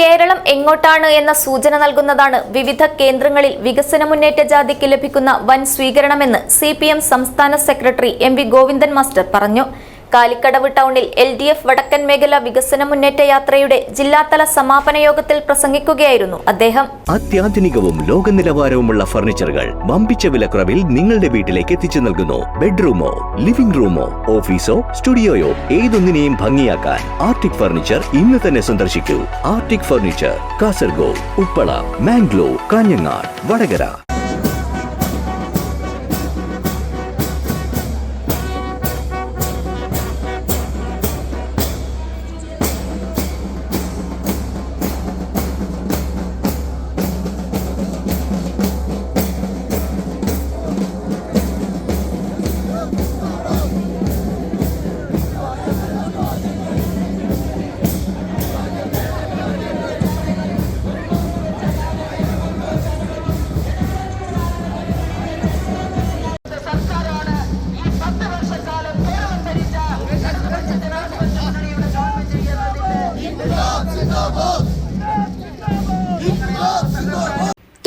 കേരളം എങ്ങോട്ടാണ് എന്ന സൂചന നൽകുന്നതാണ് വിവിധ കേന്ദ്രങ്ങളിൽ വികസന മുന്നേറ്റ ജാതിക്ക് ലഭിക്കുന്ന വൻ സ്വീകരണമെന്ന് സി സംസ്ഥാന സെക്രട്ടറി എം ഗോവിന്ദൻ മാസ്റ്റർ പറഞ്ഞു. കാലിക്കടവ് ടൗണിൽ എൽ ഡി എഫ് വടക്കൻ മേഖല വികസന മുന്നേറ്റ യാത്രയുടെ ജില്ലാതല സമാപന യോഗത്തിൽ പ്രസംഗിക്കുകയായിരുന്നു അദ്ദേഹം. അത്യാധുനികവും ലോക നിലവാരവുമുള്ള ഫർണിച്ചറുകൾ വമ്പിച്ച വിലക്കുറവിൽ നിങ്ങളുടെ വീട്ടിലേക്ക് എത്തിച്ചു നൽകുന്നു. ബെഡ്റൂമോ ലിവിംഗ് റൂമോ ഓഫീസോ സ്റ്റുഡിയോയോ ഏതൊന്നിനെയും ഭംഗിയാക്കാൻ ആർട്ടിക് ഫർണിച്ചർ ഇന്ന് തന്നെ സന്ദർശിക്കൂ. Arctic furniture Kasaragod Uppala Mangalore Kanhangad Vatakara.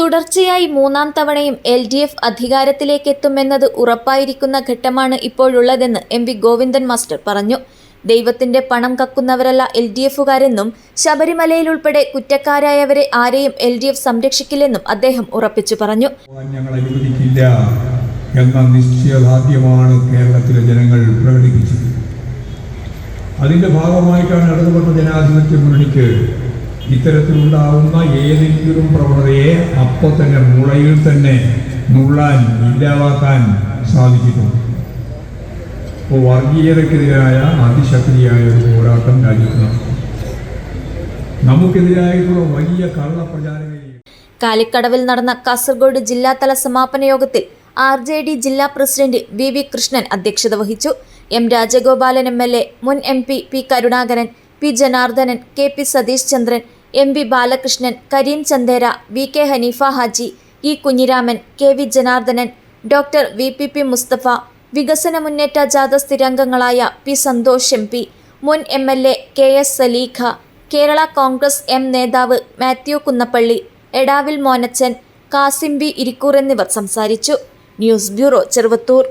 തുടർച്ചയായി മൂന്നാം തവണയും എൽ ഡി എഫ് അധികാരത്തിലേക്ക് എത്തുമെന്നത് ഉറപ്പായിരിക്കുന്ന ഘട്ടമാണ് ഇപ്പോഴുള്ളതെന്ന് എം വി ഗോവിന്ദൻ മാസ്റ്റർ പറഞ്ഞു. ദൈവത്തിന്റെ പണം കക്കുന്നവരല്ല എൽ ഡി എഫുകാരെന്നും ശബരിമലയിലുൾപ്പെടെ കുറ്റക്കാരായവരെ ആരെയും എൽ ഡി എഫ് സംരക്ഷിക്കില്ലെന്നും അദ്ദേഹം ഉറപ്പിച്ചു പറഞ്ഞു. എന്ന നിശ്ചയദാർഢ്യമാണ് കേരളത്തിലെ ജനങ്ങൾ പ്രകടിപ്പിച്ചത്. അതിന്റെ ഭാഗമായിട്ടാണ് ഇടതുപക്ഷ ജനാധിപത്യ മുന്നണിക്ക് ഇത്തരത്തിലുണ്ടാവുന്ന ഏതെങ്കിലും പ്രവണതയെ അപ്പോൾ തന്നെ മുളയിൽ തന്നെ നുള്ളാൻ ഇല്ലാതാക്കാൻ സാധിച്ചിട്ടുണ്ട്. ഇപ്പോൾ വർഗീയതക്കെതിരായ അതിശക്തിയായ ഒരു പോരാട്ടം രാജ്യത്ത് നമുക്കെതിരായിട്ടുള്ള വലിയ കള്ളപ്രചാരങ്ങൾ കാലിക്കടവിൽ നടന്ന കാസർഗോഡ് ജില്ലാതല സമാപന യോഗത്തിൽ ആർ ജെ ഡി ജില്ലാ പ്രസിഡന്റ് വി വി കൃഷ്ണൻ അധ്യക്ഷത വഹിച്ചു. M Rajagopalan M L A മുൻ M P P Karunakaran P Janardhanan K P Satheesh Chandran M V Balakrishnan Kareem Chandera V K Haneefa Haji E Kunhiraman K V Janardhanan doctor V P P Musthafa വികസന മുന്നേറ്റ ജാഥ സ്ഥിരാംഗങ്ങളായ P Santhosh M P മുൻ M L A K S Saleekha Kerala Congress M നേതാവ് Mathew Kunnappilly എടാവിൽ Monachan Kasim B Irikkur എന്നിവർ സംസാരിച്ചു. News bureau Cheruvathur.